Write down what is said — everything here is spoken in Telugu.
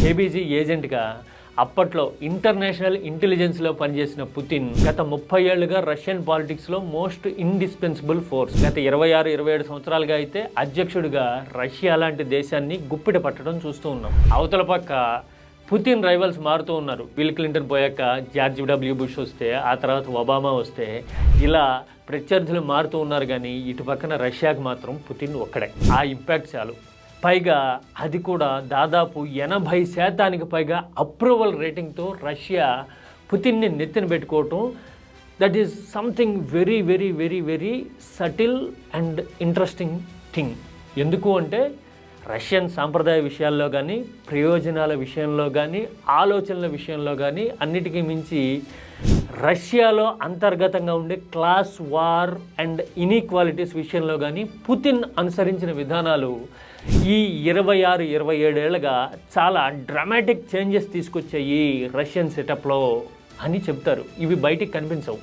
కేబీజీ ఏజెంట్గా అప్పట్లో ఇంటర్నేషనల్ ఇంటెలిజెన్స్లో పనిచేసిన పుతిన్ గత ముప్పై ఏళ్ళుగా రష్యన్ పాలిటిక్స్లో మోస్ట్ ఇండిస్పెన్సిబుల్ ఫోర్స్. గత ఇరవై ఆరు ఇరవై ఏడు సంవత్సరాలుగా అయితే అధ్యక్షుడిగా రష్యా లాంటి దేశాన్ని గుప్పిట పట్టడం చూస్తూ ఉన్నాం. అవతల పక్క పుతిన్ రైవల్స్ మారుతూ ఉన్నారు. బిల్ క్లింటన్ పోయాక జార్జ్ డబ్ల్యూ బుష్ వస్తే ఆ తర్వాత ఒబామా వస్తే ఇలా ప్రత్యర్థులు మారుతూ ఉన్నారు కానీ ఇటు పక్కన రష్యాకి మాత్రం పుతిన్ ఒక్కడే. ఆ ఇంపాక్ట్ చాలు. పైగా అది కూడా దాదాపు ఎనభై శాతానికి పైగా అప్రూవల్ రేటింగ్తో రష్యా పుతిన్ని నెత్తిన పెట్టుకోవటం. That is something very very very very subtle and interesting thing ఎందుకు అంటే రష్యన్ సాంప్రదాయ విషయాల్లో కానీ ప్రయోజనాల విషయంలో కానీ ఆలోచనల విషయంలో కానీ అన్నిటికీ మించి రష్యాలో అంతర్గతంగా ఉండే క్లాస్ వార్ అండ్ ఇనీక్వాలిటీస్ విషయంలో కానీ పుతిన్ అనుసరించిన విధానాలు ఈ ఇరవై ఆరు ఇరవై ఏడేళ్ళుగా చాలా డ్రామాటిక్ చేంజెస్ తీసుకొచ్చాయి రష్యన్ సెటప్లో అని చెప్తారు. ఇవి బయటికి కనిపించవు.